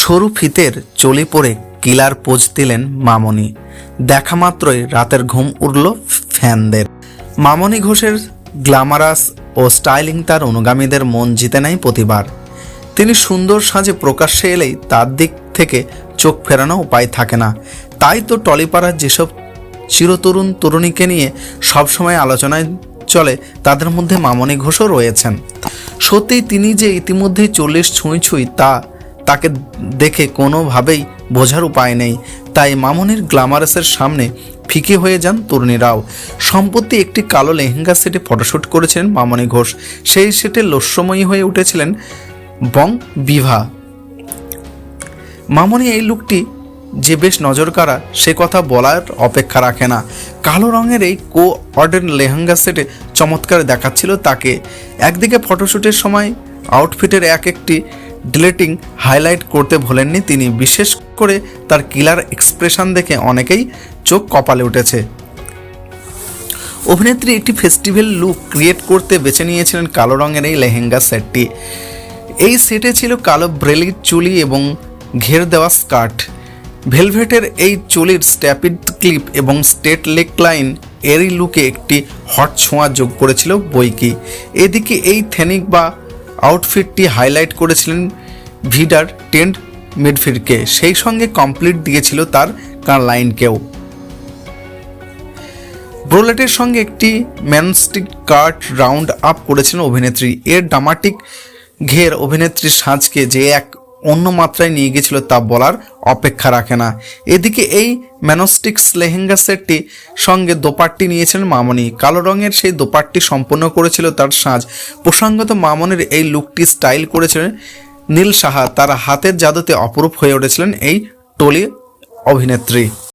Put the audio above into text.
সরু ফিতের চলে পড়ে কিলার পোজ দিলেন মামনি। দেখা মাত্রই রাতের ঘুম উড়ল ফ্যানদের। মামনি ঘোষের গ্ল্যামারাস ও স্টাইলিং তার অনুগামীদের মন জিতে নেয় প্রতিবার। তিনি সুন্দর সাজে প্রকাশ্যে এলেই তার দিক থেকে চোখ ফেরানো উপায় থাকে না। তাই তো টলিপাড়ার যেসব চিরতরুণ তরুণীকে নিয়ে সবসময় আলোচনায় চলে, তাদের মধ্যে মামনি ঘোষও রয়েছেন। সত্যিই তিনি যে ইতিমধ্যেই চল্লিশ ছুঁই ছুঁই তা তাকে দেখে কোনোভাবেই বোঝার উপায় নেই। তাই মামনির গ্ল্যামারাসের সামনে ফিকে হয়ে যান তরুণীরাও সম্প্রতি একটি কালো লেহেঙ্গা সেটে ফটোশ্যুট করেছেন মামনি ঘোষ। সেই সেটে লস্যময়ী হয়ে উঠেছিলেন বং বিভা। মামনি এই লুকটি যে বেশ নজর কাড়া সে কথা বলার অপেক্ষা রাখে না। কালো রঙের এই কো অর্ডেন লেহেঙ্গা সেটে চমৎকার দেখাচ্ছিল তাকে। একদিকে ফটোশ্যুটের সময় আউটফিটের এক একটি ডিলেটিং হাইলাইট করতে ভোলেননি তিনি। বিশেষ করে তার কিলার এক্সপ্রেশন দেখে অনেকেই চোখ কপালে উঠেছে। অভিনেত্রী একটি ফেস্টিভ্যাল লুক ক্রিয়েট করতে বেছে নিয়েছিলেন কালো রঙের এই লেহেঙ্গা সেটটি। এই সেটে ছিল কালো ব্রেলির চুলি এবং ঘের দেওয়া স্কার্ট। ভেলভেটের এই চুলির স্ট্যাপিড ক্লিপ এবং স্টেট লেক লাইন এরই লুকে একটি হট ছোঁয়া যোগ করেছিল বইকি। এদিকে এই থেনিক বা আউটফিটটি হাইলাইট করেছিলেন ভিডার, টেন্ট মিডফিল্ডকে সেই সঙ্গে কমপ্লিট দিয়েছিল তার লাইনকেও ব্রোলেটের সঙ্গে একটি ম্যানস্টিক কাট রাউন্ড আপ করেছিলেন অভিনেত্রী। এর ড্রামাটিক ঘের অভিনেত্রীর সাজকে যে এক অন্য মাত্রায় নিয়ে গেছিল তা বলার অপেক্ষা রাখে না। এদিকে এই ম্যানস্টিক্স লেহেঙ্গা সেটটি সঙ্গে দোপাট্টি নিয়েছিলেন মামনি। কালো রঙের সেই দোপাট্টি সম্পূর্ণ করেছিল তার সাজ। প্রসঙ্গত মামনির এই লুকটি স্টাইল করেছিলেন নীল সাহা তার হাতের জাদুতে অপরূপ হয়ে উঠেছিলেন এই টলি অভিনেত্রী।